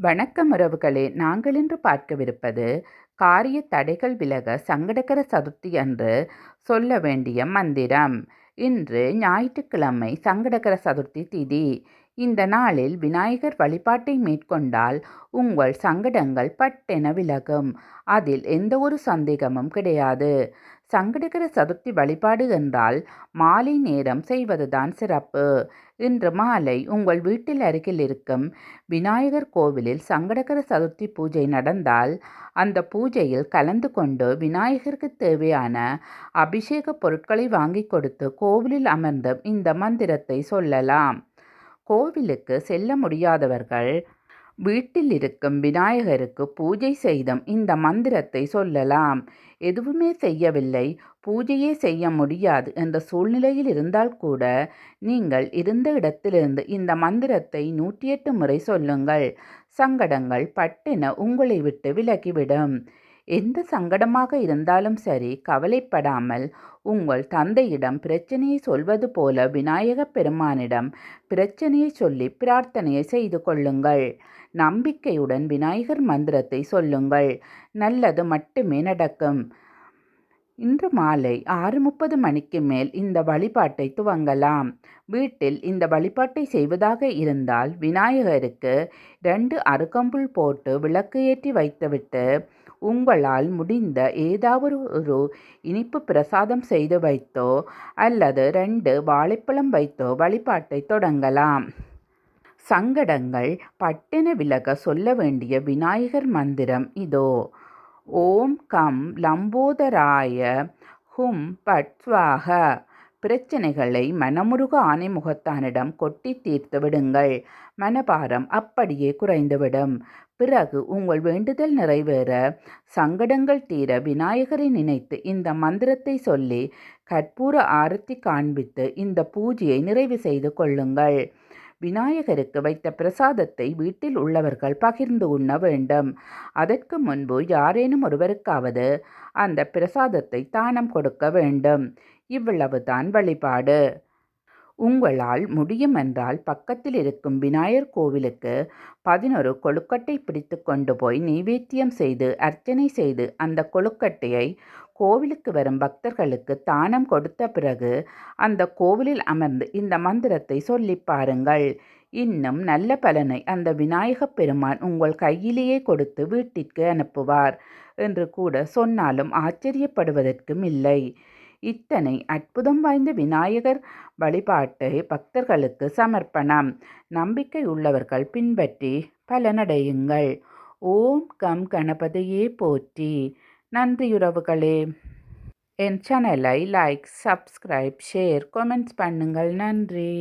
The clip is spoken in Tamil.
வணக்கம் உறவுகளே. நாங்கள் இன்று பார்க்கவிருப்பது காரிய தடைகள் விலக சங்கடகர சதுர்த்தி அன்று சொல்ல வேண்டிய மந்திரம். இன்று ஞாயிற்றுக்கிழமை சங்கடகர சதுர்த்தி திதி. இந்த நாளில் விநாயகர் வழிபாட்டை மேற்கொண்டால் உங்கள் சங்கடங்கள் பட்டென விலகும். அதில் எந்த ஒரு சந்தேகமும் கிடையாது. சங்கடகர சதுர்த்தி வழிபாடு என்றால் மாலை நேரம் செய்வதுதான் சிறப்பு. இன்று மாலை உங்கள் வீட்டில் அருகில் இருக்கும் விநாயகர் கோவிலில் சங்கடகர சதுர்த்தி பூஜை நடந்தால் அந்த பூஜையில் கலந்து கொண்டு விநாயகருக்கு தேவையான அபிஷேக பொருட்களை வாங்கி கொடுத்து கோவிலில் அமர்ந்து இந்த மந்திரத்தை சொல்லலாம். கோவிலுக்கு செல்ல முடியாதவர்கள் வீட்டில் இருக்கும் விநாயகருக்கு பூஜை செய்தும் இந்த மந்திரத்தை சொல்லலாம். எதுவுமே செய்யவில்லை. பூஜையே செய்ய முடியாது என்ற சூழ்நிலையில் இருந்தால் கூட நீங்கள் இருந்த இடத்திலிருந்து இந்த மந்திரத்தை நூற்றி எட்டு முறை சொல்லுங்கள். சங்கடங்கள் பட்டென உங்களை விட்டு விலகிவிடும். எந்த சங்கடமாக இருந்தாலும் சரி கவலைப்படாமல் உங்கள் தந்தையிடம் பிரச்சனையை சொல்வது போல விநாயக பெருமானிடம் பிரச்சனையை சொல்லி பிரார்த்தனையை செய்து கொள்ளுங்கள். நம்பிக்கையுடன் விநாயகர் மந்திரத்தை சொல்லுங்கள். நல்லது மட்டுமே நடக்கும். இன்று மாலை ஆறு முப்பது மணிக்கு மேல் இந்த வழிபாட்டை துவங்கலாம். வீட்டில் இந்த வழிபாட்டை செய்வதாக இருந்தால் விநாயகருக்கு ரெண்டு அருகம்புல் போட்டு விளக்கு ஏற்றி வைத்துவிட்டு உங்களால் முடிந்த ஏதாவது ஒரு இனிப்பு பிரசாதம் செய்து வைத்தோ அல்லது ரெண்டு வாழைப்பழம் வைத்தோ வழிபாட்டை தொடங்கலாம். சங்கடங்கள் பட்டென விலக சொல்ல வேண்டிய விநாயகர் மந்திரம் இதோ. ஓம் கம் லம்போதராய ஹும் பட்ஸ்வாக பிரச்சனைகளை மனமுருக ஆணைமுகத்தானிடம் கொட்டி தீர்த்து விடுங்கள். மனபாரம் அப்படியே குறைந்துவிடும். பிறகு உங்கள் வேண்டுதல் நிறைவேற சங்கடங்கள் தீர விநாயகரை நினைத்து இந்த மந்திரத்தை சொல்லி கற்பூர ஆரத்தி காண்பித்து இந்த பூஜையை நிறைவு செய்து கொள்ளுங்கள். விநாயகருக்கு வைத்த பிரசாதத்தை வீட்டில் உள்ளவர்கள் பகிர்ந்து உண்ண வேண்டும். அதற்கு முன்பு யாரேனும் ஒருவருக்காவது அந்த பிரசாதத்தை தானம் கொடுக்க வேண்டும். இவ்வளவுதான் வழிபாடு. உங்களால் முடியும் என்றால் பக்கத்தில் இருக்கும் விநாயகர் கோவிலுக்கு பதினொரு கொழுக்கட்டை பிடித்து கொண்டு போய் நைவேத்தியம் செய்து அர்ச்சனை செய்து அந்த கொழுக்கட்டையை கோவிலுக்கு வரும் பக்தர்களுக்கு தானம் கொடுத்த பிறகு அந்த கோவிலில் அமர்ந்து இந்த மந்திரத்தை சொல்லி பாருங்கள். இன்னும் நல்ல பலனை அந்த விநாயகப் பெருமான் உங்கள் கையிலேயே கொடுத்து வீட்டிற்கு அனுப்புவார் என்று கூட சொன்னாலும் ஆச்சரியப்படுவதற்கும் இல்லை. இத்தனை அற்புதம் வாய்ந்த விநாயகர் வழிபாட்டை பக்தர்களுக்கு சமர்ப்பணம். நம்பிக்கை உள்ளவர்கள் பின்பற்றி பலனடையுங்கள். ஓம் கம் கணபதியே போற்றி. நன்றியுறவுகளே. என் சேனலை லைக் சப்ஸ்கிரைப் ஷேர் கமெண்ட்ஸ் பண்ணுங்கள். நன்றி.